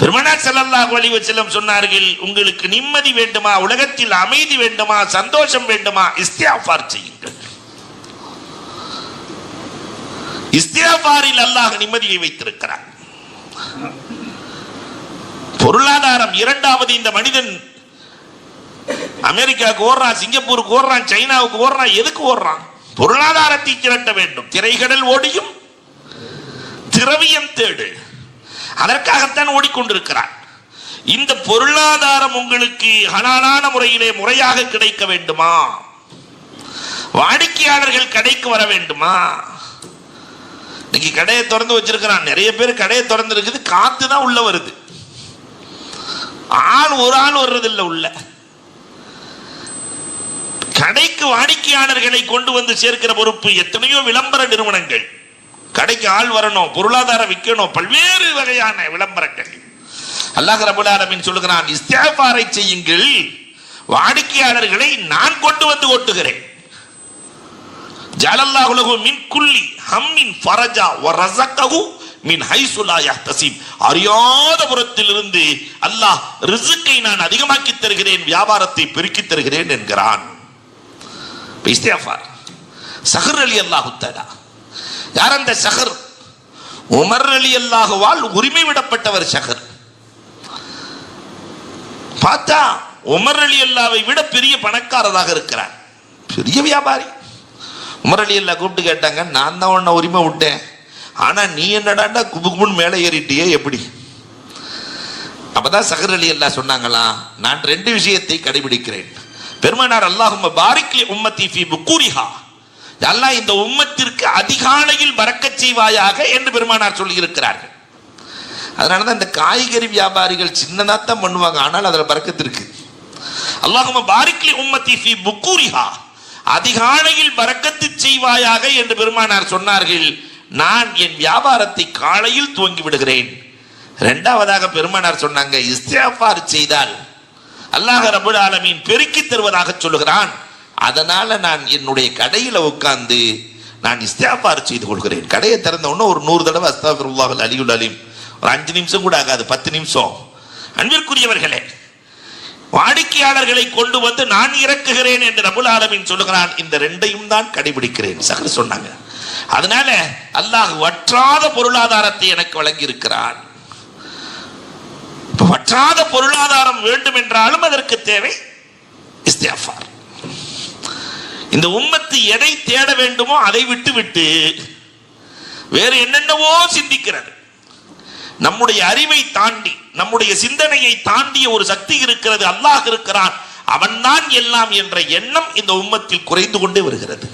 பெருமனார் ஸல்லல்லாஹு அலைஹி வஸல்லம் சொன்னார்கள் உங்களுக்கு நிம்மதி வேண்டுமா? உலகத்தில் அமைதி வேண்டுமா? சந்தோஷம் வேண்டுமா? இஸ்தியாஃபார் செய்யுங்கள். இஸ்தியாஃபாரில் அல்லாஹ் நிம்மதியை வைத்திருக்கிறார் பொருளாதாரம் இரண்டாவது இந்த மனிதன் அமெரிக்காவுக்கு ஓடுறான் சிங்கப்பூருக்கு ஓடுறான் சைனாவுக்கு ஓடுறான் எதுக்கு ஓடுறான்? பொருளாதாரத்தை திரட்ட வேண்டும். திரைகடல் ஓடியும் திரவியம் தேடு. அதற்காகத்தான் ஓடிக்கொண்டிருக்கிறார். இந்த பொருளாதாரம் உங்களுக்கு ஹலாலான முறையிலே முறையாக கிடைக்க வேண்டுமா? வாடிக்கையாளர்கள் கடைக்கு வர வேண்டுமா? இன்னைக்கு கடையை திறந்து வச்சிருக்கிறான். நிறைய பேர் கடையை திறந்து இருக்குது காத்து தான் உள்ள வருது. ஆள் ஒரு ஆள் வர்றதில்லை உள்ள. கடைக்கு வாடிக்கையாளர்களை கொண்டு வந்து சேர்க்கிற பொறுப்பு எத்தனையோ விளம்பர நிறுவனங்கள். கடைக்கு ஆள் வரணும் பொருளாதாரம் விற்கணும் பல்வேறு வகையான விளம்பரங்கள். அல்லாஹ் ரபுல் ஆலமீன் சொல்லுகிறான் இஸ்தியாஃபாரை செய்யுங்கள் வாடிக்கையாளர்களை நான் கொண்டு வந்து ஓட்டுகிறேன். ஜலல்லா லஹு மின் குள்ளி ஹம்மின் ஃபரஜா வ ரஸகஹு மின் ஹைசுலாயா தசீம் அறியாத புறத்திலிருந்து அல்லாஹ் ரிசுக்கை நான் அதிகமாக்கி தருகிறேன் வியாபாரத்தை பெருக்கி தருகிறேன் என்கிறான். இப்ப இஸ்தியாஃபார் சஹர் அலி அல்லாஹுத்தடா யார் அந்த சஹர் உமர் அலி அல்லாஹுவால் உரிமை விடப்பட்டவர் சஹர் பார்த்தா உமர் அலி அல்லாவை விட பெரிய பணக்காரராக இருக்கிறார். பெரிய வியாபாரி. உமர் அலி அல்லா கூப்பிட்டு கேட்டாங்க நான் தான் உன்னை உரிமை விட்டேன். ஆனா நீ என்னடாண்டா குபுகுபுன்னு மேலே ஏறிட்டியே எப்படி? அப்பதான் சஹர் அலி அல்லா சொன்னாங்களா நான் ரெண்டு விஷயத்தை கடைபிடிக்கிறேன். பெருமனார் அல்லாஹும் பாரிக்லி உம்மத்தி ஃபி புக்கூரிஹா அல்லாஹ் இந்த உம்மத்திற்கு அதிகாலையில் மறக்க செய்வாயாக என்று பெருமானார் சொல்லியிருக்கிறார்கள். அதனால தான் இந்த காய்கறி வியாபாரிகள் சின்னதாக தான் பண்ணுவாங்க ஆனால் அதில் பறக்கத்திற்கு இருக்கு. பாரிக்லி உம்மத்தி ஃபி புக்கூரிஹா அதிகாலையில் பறக்கத்து செய்வாயாக என்று பெருமானார் சொன்னார்கள். நான் என் வியாபாரத்தை காலையில் துவங்கி விடுகிறேன். இரண்டாவதாக பெருமானார் சொன்னாங்க இஸ்தியாபார் செய்தால் அல்லாஹ் ரபுல் ஆலமீன் பெருக்கி தருவதாக சொல்லுகிறான். அதனால நான் என்னுடைய கடையில் உட்கார்ந்து நான் இஸ்தியாபார் செய்து கொள்கிறேன். கடையை திறந்த உடனே ஒரு நூறு தடவை அஸ்தாஃபிருல்லாஹ் அலியுல் அலிம். ஒரு அஞ்சு நிமிஷம் கூட ஆகாது பத்து நிமிஷம். அன்பிற்குரியவர்களே வாடிக்கையாளர்களை கொண்டு வந்து நான் இறக்குகிறேன் என்று ரபுல் ஆலமின் சொல்லுகிறான். இந்த ரெண்டையும் தான் கடைபிடிக்கிறேன் சகர் சொன்னாங்க. அதனால அல்லாஹ் வற்றாத பொருளாதாரத்தை எனக்கு வழங்கி இருக்கிறான் வற்றாத பொருளாதாரம் வேண்டும் என்றாலும் அதற்கு தேவை இஸ்தியாஃபார் இந்த உம்மத்து எதை தேட வேண்டுமோ அதை விட்டு விட்டு வேறு என்னென்னவோ சிந்திக்கிறது. நம்முடைய அறிவை தாண்டி நம்முடைய சிந்தனையை தாண்டிய ஒரு சக்தி இருக்கிறது அல்லாஹ் இருக்கிறான். அவன்தான் எல்லாம் என்ற எண்ணம் இந்த உம்மத்தில் குறைந்து கொண்டே வருகிறது.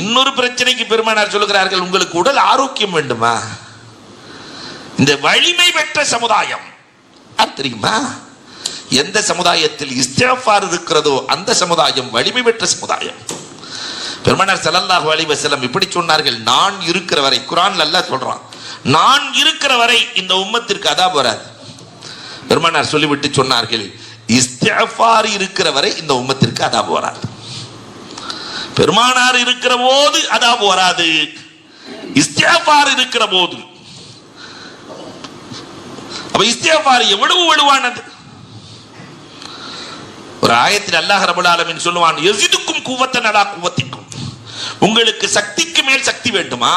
இன்னொரு பிரச்சனைக்கு பெருமானார் சொல்லுகிறார்கள் உங்களுக்கு உடல் ஆரோக்கியம் வேண்டுமா? இந்த வலிமை பெற்ற சமுதாயம் அது தெரியுமா? எந்த சமுதாயத்தில் இஸ்திஃபார் இருக்கிறதோ அந்த சமுதாயம் வலிமை பெற்ற சமுதாயம். பெருமனார் ஸல்லல்லாஹு அலி வசலம் இப்படி சொன்னார்கள் நான் இருக்கிற வரை குரான் நல்லா சொல்றான் நான் இருக்கிற வரை இந்த உம்மத்திற்கு அதா வராது. பெருமனார் சொல்லிவிட்டு சொன்னார்கள் இஸ்திஃபார் இருக்கிற வரை இந்த உம்மத்திற்கு அதா வராது. பெருமானார் இருக்கிற போது அதா வராது. இஸ்திஃபார் இருக்கிற போது. அப்ப இஸ்திஃபார் எவ்வளவு வலுவானது? ஒரு ஆயத்தில் அல்லாஹ் ரபுல் சொல்லுவான் எசிதுக்கும் குவத்த நடா குவத்திக்கும். உங்களுக்கு சக்திக்கு மேல் சக்தி வேண்டுமா?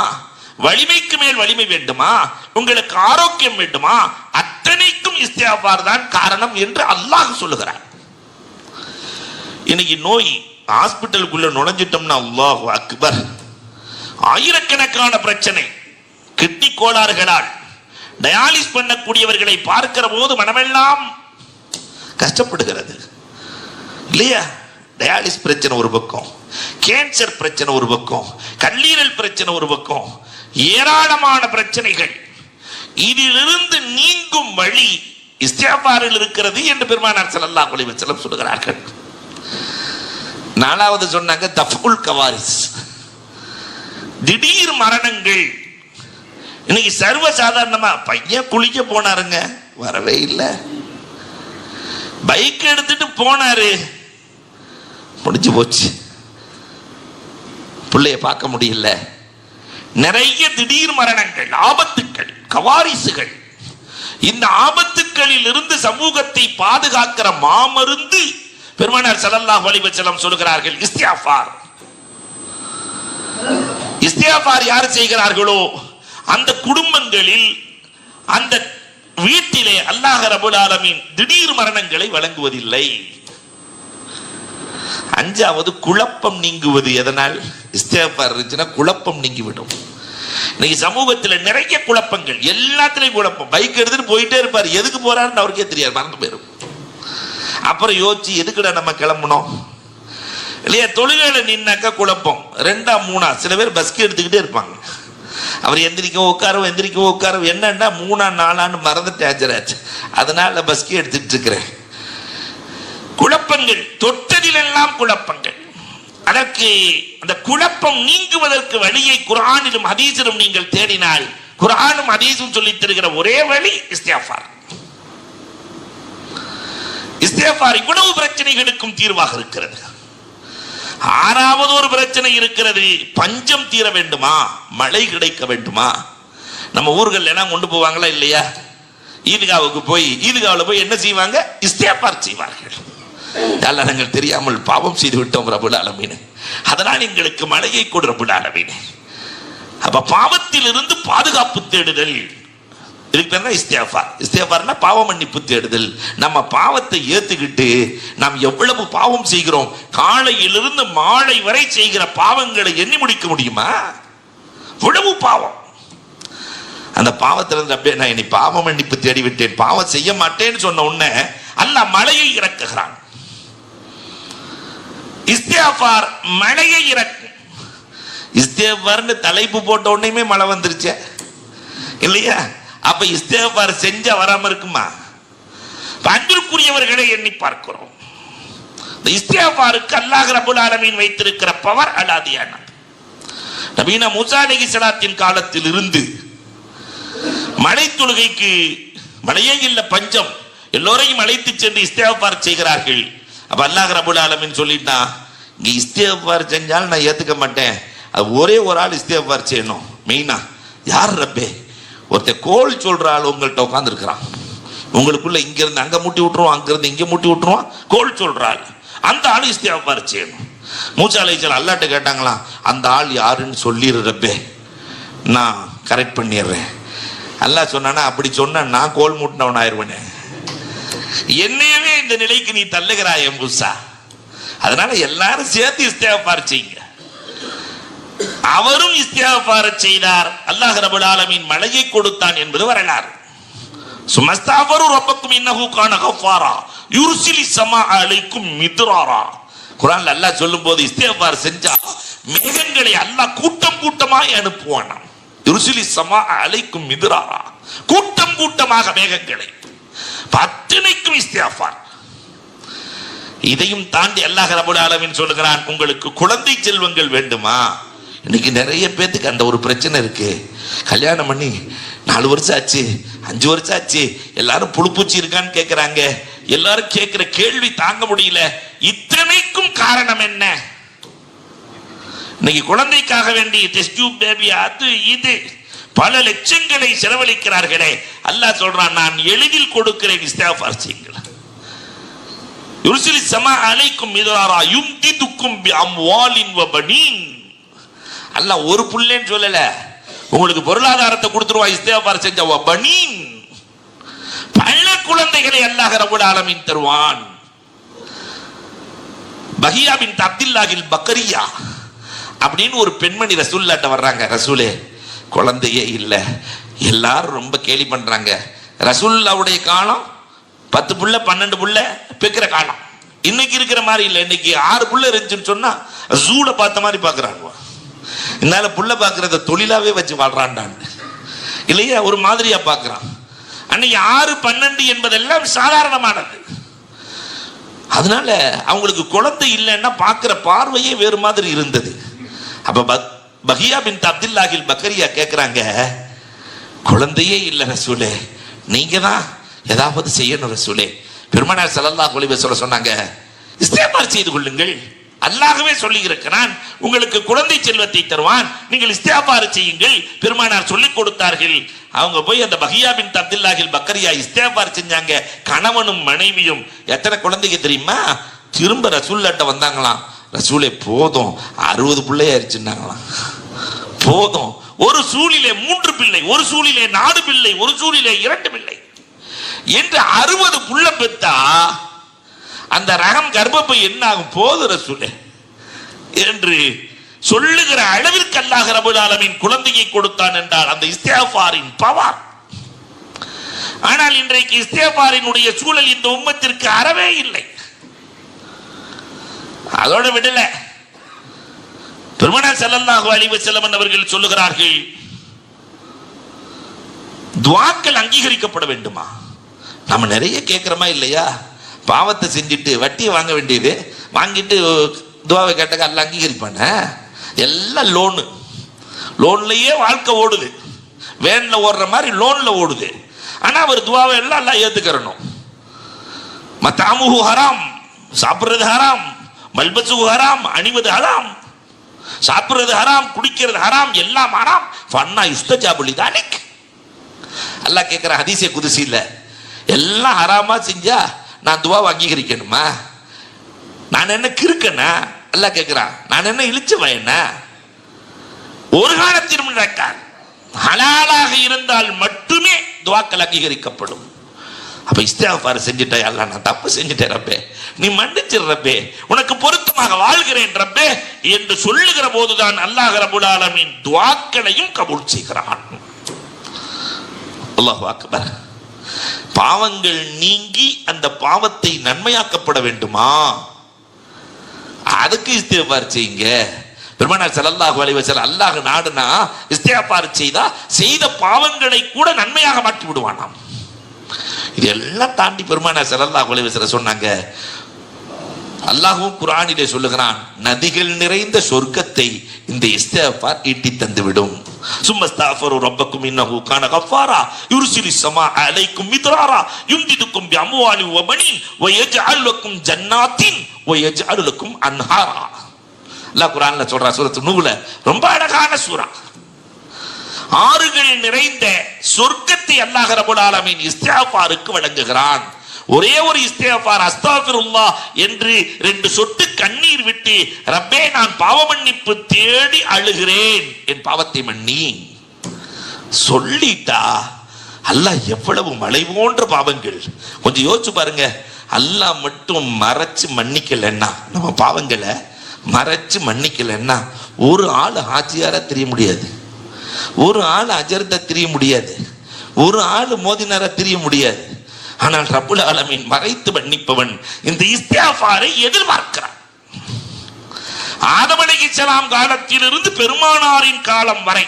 வலிமைக்கு மேல் வலிமை வேண்டுமா? உங்களுக்கு ஆரோக்கியம் வேண்டுமா? அத்தனைக்கும் இஸ்தியாபார் தான் காரணம் என்று அல்லாஹ் சொல்லுகிறார் இன்னைக்கு நோய் ஹாஸ்பிட்டலுக்குள்ள நுழைஞ்சிட்டோம்னா அல்லாஹ் அக்பர். ஆயிரக்கணக்கான பிரச்சனை. கிட்னி கோளாறுகளால் டயாலிஸ் பண்ணக்கூடியவர்களை பார்க்கிற போது மனமெல்லாம் கஷ்டப்படுகிறது. இல்லையா? டயாலிஸ் பிரச்சனை ஒரு பக்கம் கேன்சர் பிரச்சனை ஒரு பக்கம் கல்லீரல் பிரச்சனை ஒரு பக்கம் ஏராளமான பிரச்சனைகள். இதிலிருந்து நீங்கும் வழி இஸ்தியாபாரில் இருக்கிறது என்று பெருமானார் செல்லல்லா அலைஹி செல்லம் சொல்லுகிறார்கள். நாலாவது சொன்னாங்க தஃபுல் கவாரிஸ். திடீர் மரணங்கள். இன்னைக்கு சர்வ சாதாரணமா பையன் குளிக்க போனாருங்க வரவே இல்லை. பைக் எடுத்துட்டு போனாரு. முடிஞ்சு போச்சு. பிள்ளைய பார்க்க முடியல. நிறைய திடீர் மரணங்கள் ஆபத்துக்கள் கவாரிசுகள். இந்த ஆபத்துக்களில் இருந்து சமூகத்தை பாதுகாக்கிற மாமருந்து பெருமனார் ஸல்லல்லாஹு வலிபச்சலம் சொல்கிறார்கள் இஸ்தியாஃபார் இஸ்தியாஃபார் யார் செய்கிறார்களோ அந்த குடும்பங்களில் அந்த வீட்டிலே அல்லாஹ் ரபுல் ஆலமின் திடீர் மரணங்களை வழங்குவதில்லை. அஞ்சாவது குழப்பம் நீங்குவது எதனால்? இஸ்தியாஃபார் இருந்துச்சுன்னா குழப்பம் நீங்கிவிடும். இன்னைக்கு சமூகத்தில் நிறைய குழப்பங்கள் எல்லாத்துலயும் குழப்பம். பைக் எடுத்துட்டு போயிட்டே இருப்பார். எதுக்கு போறாருன்னு அவருக்கே தெரியாது மறந்து போயிடும். அப்புறம் யோசிச்சு எதுக்குடா நம்ம கிளம்பணும் இல்லையா தொழுகையில நின்னாக்கா குழப்பம். ரெண்டா மூணா சில பேர் பஸ்க்கு எடுத்துக்கிட்டே இருப்பாங்க. அவர் எந்திரிக்கும் உட்காரவும் எந்திரிக்கும் உட்காரவும். என்னன்னா மூணா நாலான்னு மறந்துட்டு ஆஜராச்சு. அதனால பஸ்க்கு எடுத்துக்கிட்டு இருக்கிறேன். குழப்பங்கள் தொட்டதிலெல்லாம் குழப்பங்கள். அதற்கு அந்த குழப்பம் நீங்குவதற்கு வழியை குரானிலும் ஹதீஸிலும் நீங்கள் தேடினால் குரானும் ஹதீஸும் சொல்லித் தருகிற ஒரே வழி இஸ்தியாஃபார் இஸ்தியாஃபார் இவ்வளவு பிரச்சனைகளுக்கும் தீர்வாக இருக்கிறது. ஆறாவது ஒரு பிரச்சனை இருக்கிறது பஞ்சம் தீர வேண்டுமா? மழை கிடைக்க வேண்டுமா? நம்ம ஊர்கள் எல்லாம் கொண்டு போவாங்களா இல்லையா? ஈதுகாவுக்கு போய் ஈதுகாவில் போய் என்ன செய்வாங்க? இஸ்தேஃபார் செய்வார்கள். அல்ல நாங்கள் தெரியாமல் பாவம் செய்து விட்டோம் ரபுல் ஆலமீன். அதனால் எங்களுக்கு மழையை கொடு ரபுல் ஆலமீன். அப்ப பாவத்தில் இருந்து பாதுகாப்பு தேடுதல். இதுக்கு இஸ்தியாஃபா இஸ்தியாஃபார்னா பாவ மன்னிப்பு தேடுதல். நம்ம பாவத்தை ஏத்துக்கிட்டு நாம் எவ்வளவு பாவம் செய்கிறோம் காலையிலிருந்து மாலை வரை செய்கிற பாவங்களை எண்ணி முடிக்க முடியுமா? இவ்வளவு பாவம். அந்த பாவத்திலிருந்து அப்படியே நான் இனி பாவ மன்னிப்பு தேடி விட்டேன் பாவம் செய்ய மாட்டேன்னு சொன்ன உடனே அல்ல மழையை இறக்குகிறான். இஸ்தியாஃபார் மழையை இறக்கும் இஸ்தியாஃபார்னு தலைப்பு போட்ட உடனேயுமே மழை வந்துருச்சே. இல்லையா? அப்ப இஸ்தியாஃபார் செஞ்சா வராம இருக்குமா? அன்பிற்குரியவர்களை எண்ணி பார்க்கிறோம். இந்த இஸ்தியாஃபாருக்கு அல்லாஹ் ரபுல் ஆலமீன் வைத்திருக்கிற பவர் அலாதியான நவீன மூசா நெகிசலாத்தின் காலத்தில் இருந்து மழை தொழுகைக்கு மழையே இல்லை பஞ்சம். எல்லோரையும் அழைத்து சென்று இஸ்தியாஃபார் செய்கிறார்கள். அப்ப அல்லாஹ் ரபுல் ஆலமின்னு சொல்லிட்டா இங்க இஸ்தியாஃபார் செஞ்சாலும் நான் ஏத்துக்க மாட்டேன். அது ஒரே ஒரு ஆள் இஸ்தியாஃபார் செய்யணும். மெயினா யார் ரப்பே? ஒருத்தன் கோல் சொல்ற ஆள் உங்கள்கிட்ட உட்காந்துருக்கிறான் உங்களுக்குள்ள இங்க இருந்து அங்க முட்டி விட்டுருவான் அங்க இருந்து இங்க முட்டி விட்டுருவான் கோல் சொல்ற ஆள். அந்த ஆள் இஸ்தியாஃபார் செய்யணும். மூச்சா அலைச்சல் அல்லாட்ட கேட்டாங்களாம் அந்த ஆள் யாருன்னு சொல்லிடு ரப்பே. நான் கரெக்ட் பண்ணிடுறேன். அல்லாஹ் சொன்னானா அப்படி சொன்ன நான் கோல் மூட்டினவன் ஆயிருவனே என்னையவே இந்த நிலைக்கு நீ தள்ளுகிறாய் மூசா அதனால எல்லாரும் சேர்த்து இஸ்தியாஃபார் செய்யுங்க. அவரும் இஸ்தியாஃபார செய்தார். அல்லாஹ் ரபுல் ஆலமின் மழையை கொடுத்தான் என்பது வரலாறு. சுமஸ்தாபரு ரப்பக்கும் இன்னஹு கான கஃபாரா. யுர்சிலி சமா அலைக்கும் மிதுராரா. குர்ஆன்ல அல்லாஹ் சொல்லும்போது இஸ்தியாஃபார் செஞ்சா மேகங்களை அல்லாஹ் கூட்டம் கூட்டமாய் அனுப்புவானாம். யுர்சிலி சமா அலைக்கும் மிதுராரா. கூட்டம் கூட்டமாக மேகங்களை. அத்தனைக்கும் இஸ்தியாஃபார் இதையும் தாண்டி அல்லாஹ் ரபுல் ஆலமீன் சொல்லுகிறான் உங்களுக்கு குழந்தை செல்வங்கள் வேண்டுமா? இன்னைக்கு நிறைய பேத்துக்கு அந்த ஒரு பிரச்சனை இருக்கு. கல்யாணம் பண்ணி நாலு வருஷம் ஆச்சு அஞ்சு வருஷம் ஆச்சு எல்லாரும் புழுப்பூச்சி இருக்கான்னு கேட்குறாங்க எல்லாரும் கேட்கிற கேள்வி தாங்க முடியல. இத்தனைக்கும் காரணம் என்ன? இன்னைக்கு குழந்தைக்காக வேண்டி டெஸ்ட் டியூப் பேபி அது இது. பல லட்சங்களை செலவழிக்கிறார்களே. அல்லாஹ் சொல்றான் நான் எளிதில் கொடுக்கிறேன் இஸ்தாஃபார் செய்யுங்கள். யுர்சிலி சமா அலைக்கும் மிதராரா யும்திதுக்கும் பி அம்வாலின் வ அல்லாஹ் ஒரு புள்ளேன்னு சொல்லல. உங்களுக்கு பொருளாதாரத்தை கொடுத்துருவா இஸ்தியாபார் செஞ்ச வ பனீன் பல குழந்தைகளை அல்லாஹ் ரபுல் ஆலமின் தருவான். பஹியா பின் அப்துல்லாஹில் பக்கரியா அப்படின்னு ஒரு பெண்மணி ரசூல்லாட்ட வர்றாங்க ரசூலே. குழந்தையே இல்லை. எல்லாரும் ரொம்ப கேலி பண்ணுறாங்க ரசூல்லாவுடைய காலம் பத்து புள்ள பன்னெண்டு புள்ள பெக்கிற காலம். இன்னைக்கு இருக்கிற மாதிரி இல்லை. இன்னைக்கு ஆறு புள்ள இருந்துச்சுன்னு சொன்னால் ஜூட பார்த்த மாதிரி பார்க்குறாங்க. இதனால புள்ள பார்க்குறத தொழிலாகவே வச்சு வாழ்றான்டான்னு இல்லையா? ஒரு மாதிரியாக பார்க்குறான். அன்னைக்கு ஆறு பன்னெண்டு என்பதெல்லாம் சாதாரணமானது. அதனால அவங்களுக்கு குழந்தை இல்லைன்னா பார்க்குற பார்வையே வேறு மாதிரி இருந்தது. அப்போ பக்- பஹியா பின் அப்துல்லாஹில் பக்கரியா கேட்குறாங்க குழந்தையே இல்லை ரசூலே நீங்க தான் ஏதாவது செய்யணும் ரசூலே. பெருமனார் ஸல்லல்லாஹு அலைஹி சொல்ல சொன்னாங்க இஸ்தேமார் செய்து கொள்ளுங்கள். அல்லாகவே சொல்லி இருக்கிறான் உங்களுக்கு குழந்தை செல்வத்தை தருவான் நீங்கள் இஸ்தியாபாறு செய்யுங்கள். பெருமானார் சொல்லிக் கொடுத்தார்கள். அவங்க போய் அந்த பஹியா பின் அப்துல்லாஹில் பக்கரியா இஸ்தியாபார் செஞ்சாங்க கணவனும் மனைவியும். எத்தனை குழந்தைக்கு தெரியுமா? திரும்ப ரசூல்லாட்ட வந்தாங்களாம். ரசூலே போதும். அறுபது பிள்ளையாயிருச்சுன்னாங்களாம். போதும். ஒரு சூழிலே மூன்று பிள்ளை ஒரு சூழிலே நாலு பிள்ளை ஒரு சூழிலே இரண்டு பிள்ளை. என்று அறுபது புள்ள பெத்தா அந்த ரகம் கர்ப்பப்பை என்ன ஆகும் போது ரசூலே. என்று சொல்லுகிற அளவிற்கு அல்லாஹ் ரபுல் குழந்தையை கொடுத்தான் என்றால் அந்த இஸ்தேஃபாரின் பவர். ஆனால் இன்றைக்கு இஸ்தேஃபாரினுடைய சூழல் இந்த உம்மத்திற்கு அறவே இல்லை. அதோட விடலை. பெருமனா ஸல்லல்லாஹு அழிவு வஸல்லம் அவர்கள் சொல்லுகிறார்கள் துவாக்கள் அங்கீகரிக்கப்பட வேண்டுமா? நம்ம நிறைய கேட்குறோமா இல்லையா? பாவத்தை செஞ்சுட்டு வட்டியை வாங்க வேண்டியது வாங்கிட்டு துவாவை கேட்டாக்க எல்லாம் அங்கீகரிப்பான? எல்லாம் லோனு. லோன்லயே வாழ்க்கை ஓடுது. வேன்ல ஓடுற மாதிரி லோன்ல ஓடுது. ஆனா அவர் துவாவை எல்லாம் எல்லாம் ஏத்துக்கிறணும். மத்தாமுகு ஹராம் சாப்பிட்றது ஹராம் மல்பசு ஹராம் அணிவது ஹராம். சாப்பிடுறது ஹராம் குடிக்கிறது ஹராம் எல்லாம் ஹராம். ஃபன்னா இஸ்தஜாபுலி தானிக் அல்லாஹ் கேட்குற ஹதீசே குதிசி இல்லை. எல்லாம் ஹராமா செஞ்சா நான் துவா அங்கீகரிக்கணுமா நான் என்ன கிறுக்கனா? அல்லா கேட்கிறான் நான் என்ன இழிச்சவன் என்ன ஒரு காலத்திலும் நடக்கார் ஹலாலாக இருந்தால் மட்டுமே துவாக்கள் அங்கீகரிக்கப்படும். அப்ப இஸ்தியாஃபார் செஞ்சுட்டா அல்ல நான் தப்பு செஞ்சுட்டேன் ரப்பே. நீ மன்னிச்சிடுறப்பே உனக்கு பொறுத்து சுகமாக வாழ்கிறேன் ரப்பே என்று சொல்லுகிற போதுதான் அல்லாஹ் ரபுல் ஆலமின் துவாக்களையும் கபூல் செய்கிறான். அல்லாஹ் அக்பர். பாவங்கள் நீங்கி அந்த பாவத்தை நன்மையாக்கப்பட வேண்டுமா? அதுக்கு இஸ்தியாபார் செய்யுங்க. பெருமானார் ஸல்லல்லாஹு அலைஹி அல்லாஹ் நாடுனா இஸ்தியாபார் செய்தா செய்த பாவங்களை கூட நன்மையாக மாற்றி விடுவானாம். இதெல்லாம் தாண்டி பெருமானார் ஸல்லல்லாஹு அலைஹி சொன்னாங்க அல்லாஹும் குரானிலே சொல்லுகிறான் நதிகள் நிறைந்த சொர்க்கத்தை இந்த இஸ்திஃபார் ஈட்டி தந்து விடும் சும்மஸ்தாஃபரு ரப்பக்கும் இன்னஹு கான கஃபாரா யுர்சிலி ஸமா அலைக்கும் மித்ராரா யும்திதுக்கும் பி அம்வாலி வ பனீன் வ யஜ்அல் லக்கும் ஜன்னாத்தின் வ யஜ்அல் லக்கும் அன்ஹாரா. அல்லாஹ் குர்ஆன்ல சொல்றா சூரத்து நூல ரொம்ப அழகான சூரா ஆறுகள் நிறைந்த சொர்க்கத்தை அல்லாஹ் ரபுல் ஆலமீன் இஸ்தியாஃபாருக்கு வழங்குகிறான். ஒரே ஒரு இஸ்தேஃபார் அஸ்தாஃபிருல்லா என்று ரெண்டு சொட்டு கண்ணீர் விட்டு ரப்பே நான் பாவ மன்னிப்பு தேடி அழுகிறேன். என் பாவத்தை மன்னி. சொல்லிட்டா அல்லாஹ் எவ்வளவு மலை போன்ற பாவங்கள். கொஞ்சம் யோசிச்சு பாருங்க. அல்லாஹ் மட்டும் மறைச்சு மன்னிக்கலன்னா நம்ம பாவங்களை மறைச்சு மன்னிக்கலன்னா ஒரு ஆள் ஆட்சியாரா தெரிய முடியாது. ஒரு ஆள் அஜர்த தெரிய முடியாது. ஒரு ஆள் மோதினாரா தெரிய முடியாது. ஆனால் ரபுல் ஆலமின் மறைத்து மன்னிப்பவன் இந்த இஸ்தியாஃபாரை எதிர்பார்க்கிறான். ஆதம் அலைஹிஸ்ஸலாம் காலத்திலிருந்து பெருமானாரின் காலம் வரை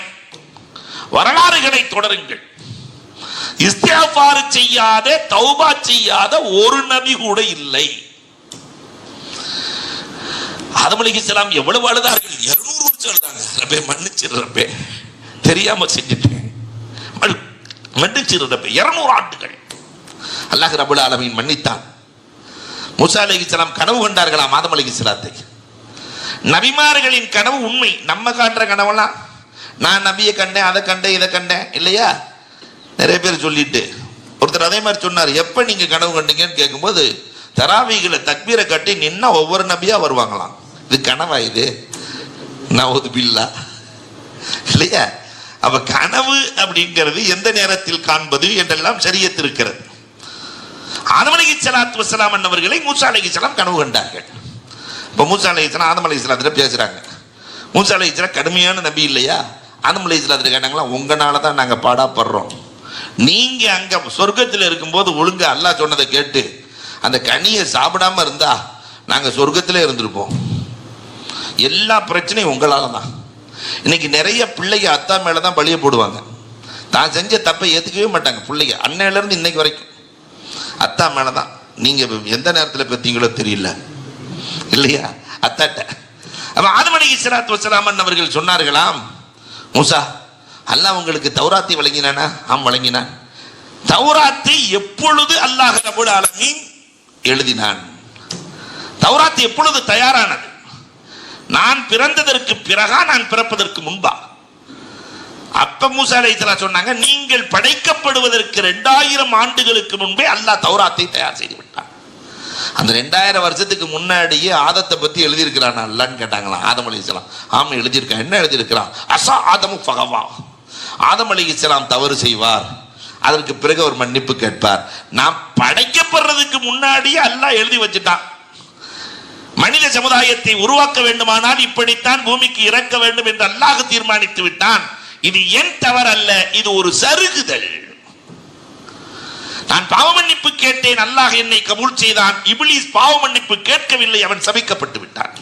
வரலாறுகளை தொடருங்கள். இஸ்தியாஃபார் செய்யாத தௌபா செய்யாத ஒரு நபி கூட இல்லை. ஆதம் அலைஹிஸ்ஸலாம் எவ்வளவு அழுதார்கள் இருநூறு வருஷம் அழுதாங்க. ரபே மன்னிச்சிரு ரபே தெரியாம செஞ்சுட்டேன். மன்னிச்சிரு ரபே இருநூறு ஆண்டுகள். அல்லாஹ் ரபுல் ஆலமின் மன்னித்தான். முசா அலி இஸ்லாம் கனவு கண்டார்களாம் ஆதம் இஸ்லாத்தை நபிமார்களின் கனவு உண்மை. நம்ம காட்டுற கனவெல்லாம் நான் நபியை கண்டேன் அதை கண்டேன் இதை கண்டேன் இல்லையா? நிறைய பேர் சொல்லிட்டு ஒருத்தர் அதே மாதிரி சொன்னார் எப்போ நீங்கள் கனவு கண்டீங்கன்னு கேட்கும்போது தராவிகளை தக்பீரை கட்டி நின்னா ஒவ்வொரு நபியாக வருவாங்களாம். இது கனவா இது? நான் பில்லா இல்லையா? அப்போ கனவு அப்படிங்கிறது எந்த நேரத்தில் காண்பது என்றெல்லாம் சரியத்திருக்கிறது. ஆதம் அலி சலாத் வசலாம் அன்னவர்களை மூசா அலி இஸ்லாம் கனவு கண்டார்கள். இப்போ மூசா அலி இஸ்லாம் ஆதம் அலி இஸ்லாத்தில் பேசுகிறாங்க மூசா அலி இஸ்லாம் கடுமையான நபி இல்லையா? ஆதம் அலி இஸ்லாத்தில் கேட்டாங்களா உங்களால தான் நாங்கள் பாடாப்படுறோம். நீங்கள் அங்கே சொர்க்கத்தில் இருக்கும்போது ஒழுங்கு அல்லாஹ் சொன்னதை கேட்டு அந்த கனியை சாப்பிடாம இருந்தா நாங்கள் சொர்க்கத்தில் இருந்திருப்போம். எல்லா பிரச்சனையும் உங்களால் தான். இன்னைக்கு நிறைய பிள்ளைங்க அத்தா மேலே தான் பழிய போடுவாங்க. தான் செஞ்ச தப்பை ஏற்றுக்கவே மாட்டாங்க பிள்ளைங்க. அன்னையிலேருந்து இன்னைக்கு வரைக்கும். அத்தா மேலே தான் நீங்கள் எந்த நேரத்தில் பெற்றீங்களோ தெரியல. இல்லையா? அத்தாட்ட. அப்போ ஆதமணி அலைஹி வசலாமன் அவர்கள் சொன்னார்களாம் மூசா அல்லாஹ் உங்களுக்கு தௌராத்தி வழங்கினானா? ஆம் வழங்கினான். தௌராத்தை எப்பொழுது அல்லாஹ் ரபுல் ஆலமீன் எழுதினான்? தௌராத் எப்பொழுது தயாரானது? நான் பிறந்ததற்கு பிறகா நான் பிறப்பதற்கு முன்பா? அப்ப மூசா அலைஹிஸ்ஸலாம் சொன்னாங்க நீங்கள் படைக்கப்படுவதற்கு ரெண்டாயிரம் ஆண்டுகளுக்கு முன்பே அல்லாஹ் தௌராத்தை தயார் செய்து விட்டான். அந்த ரெண்டாயிரம் வருஷத்துக்கு முன்னாடியே ஆதத்தை பத்தி எழுதியிருக்கிறான் அல்லான்னு கேட்டாங்களாம் ஆதம் சலாம் ஆமாம் எழுதியிருக்கான். என்ன எழுதியிருக்கிறான்? அசா ஆதமு பகவா ஆதம் அலைஹிஸ்ஸலாம் தவறு செய்வார். அதற்கு பிறகு அவர் மன்னிப்பு கேட்பார். நான் படைக்கப்படுறதுக்கு முன்னாடியே அல்லாஹ் எழுதி வச்சுட்டான். மனித சமுதாயத்தை உருவாக்க வேண்டுமானால் இப்படித்தான் பூமிக்கு இறக்க வேண்டும் என்று அல்லாஹ் தீர்மானித்து விட்டான். இது என் தவறல்ல இது ஒரு சருகுதல். நான் பாவ மன்னிப்பு கேட்டேன் அல்லாஹ் என்னை கபூல் செய்தான். இபிலிஸ் பாவ மன்னிப்பு கேட்கவில்லை அவன் சபிக்கப்பட்டு விட்டான்.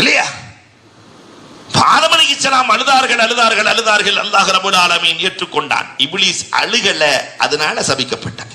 இல்லையா? ஆதம் செல்லாம் அழுதார்கள் அழுதார்கள் அழுதார்கள் அல்லாஹ் ரபுல் ஆலமீன் ஏற்றுக்கொண்டான். இபிலிஸ் அழுகல அதனால சபிக்கப்பட்டான்.